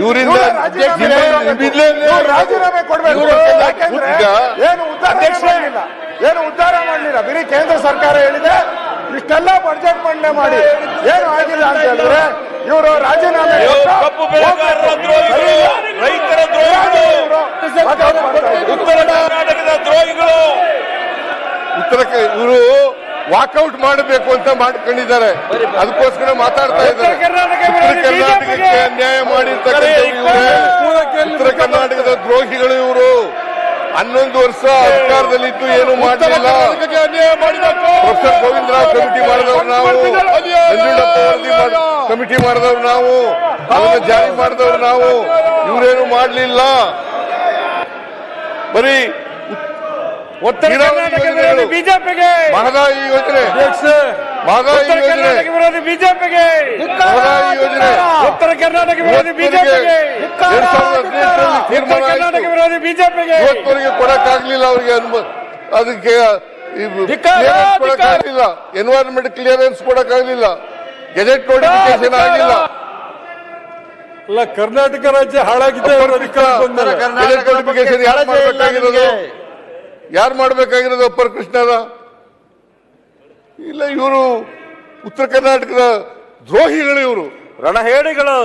ಇವರಿಂದ ಇವ್ರು ರಾಜೀನಾಮೆ ಕೊಡಬೇಕು. ಯಾಕೆಂದ್ರೆ ಏನು ಉದ್ಧಾರ ಮಾಡಲಿಲ್ಲ. ಏನು ಉದ್ಧಾರ ಮಾಡಲಿಲ್ಲ. ಬರೀ ಕೇಂದ್ರ ಸರ್ಕಾರ ಹೇಳಿದೆ. ಇಷ್ಟೆಲ್ಲ ಬಡ್ಜೆಟ್ ಮಂಡನೆ ಮಾಡಿ. ಏನು ಆಗಿಲ್ಲ ಅಂತ ಹೇಳಿದ್ರೆ ಇವರು ರಾಜೀನಾಮೆ ರೈತರ ಉತ್ತರ ಕರ್ನಾಟಕದ ದ್ರೋಹಿಗಳು. ಉತ್ತರ ಇವರು ವಾಕೌಟ್ ಮಾಡಬೇಕು ಅಂತ ಮಾಡ್ಕೊಂಡಿದ್ದಾರೆ. ಅದಕ್ಕೋಸ್ಕರ ಮಾತಾಡ್ತಾ ಇದ್ದಾರೆ. ಕರ್ನಾಟಕಕ್ಕೆ ಅನ್ಯಾಯ ಮಾಡಿರ್ತಕ್ಕಂಥ ಉತ್ತರ ಕರ್ನಾಟಕದ ದ್ರೋಹಿಗಳು ಇವರು. ಹನ್ನೊಂದು ವರ್ಷ ಅಧಿಕಾರದಲ್ಲಿದ್ದು ಏನು ಮಾಡಲಿಲ್ಲ. ಪ್ರೊಫೆಸರ್ ಗೋವಿಂದರಾವ್ ಕಮಿಟಿ ಮಾಡಿದವರು ನಾವು. ನಂಜುಂಡಪ್ಪ ವರದಿ ಕಮಿಟಿ ಮಾಡಿದವರು ನಾವು. ಅದನ್ನ ಜಾರಿ ಮಾಡಿದವರು ನಾವು. ಇವರೇನು ಮಾಡಲಿಲ್ಲ. ಬರೀ ಉತ್ತರ ಕರ್ನಾಟಕ. ವಿರೋಧಿ ಬಿಜೆಪಿಗೆ. ಮಹದಾಯಿ ಯೋಜನೆ. ಮಹದಾಯಿ ಯೋಜನೆ. ಕರ್ನಾಟಕ ವಿರೋಧಿ ಬಿಜೆಪಿಗೆ. ಮಹದಾಯಿ ಯೋಜನೆ. ಉತ್ತರ ಕರ್ನಾಟಕ ವಿರೋಧಿ ಬಿಜೆಪಿಗೆ. ಎರಡ್ ಸಾವಿರದ ಹದಿನೆಂಟರಲ್ಲಿ ತೀರ್ಮಾನ ಕರ್ನಾಟಕ ವಿರೋಧಿ ಬಿಜೆಪಿಗೆ. ಇವತ್ತವರೆಗೆ ಕೊಡಕ್ಕಾಗ್ಲಿಲ್ಲ ಅವರಿಗೆ ಅದಕ್ಕೆ ಕ್ಲಿಯರೆನ್ಸ್ ಕೊಡಕ್ಕಾಗ್ಲಿಲ್ಲ. ಎನ್ವೈರನ್ಮೆಂಟ್ ಕ್ಲಿಯರೆನ್ಸ್ ಕೊಡಕ್ಕಾಗಲಿಲ್ಲ. ಗೆಜೆಟ್ ನೋಟಿಫಿಕೇಶನ್ ಆಗಿಲ್ಲ. ಅಲ್ಲ ಕರ್ನಾಟಕ ರಾಜ್ಯ ಹಾಳಾಗಿದೆ ಯಾರು ಮಾಡಬೇಕಾಗಿರೋದು ಅಪ್ಪರ್ ಕೃಷ್ಣರ? ಇಲ್ಲ ಇವರು ಉತ್ತರ ಕರ್ನಾಟಕದ ದ್ರೋಹಿಗಳು ಇವರು. ರಣಹೇಡಿಗಳು.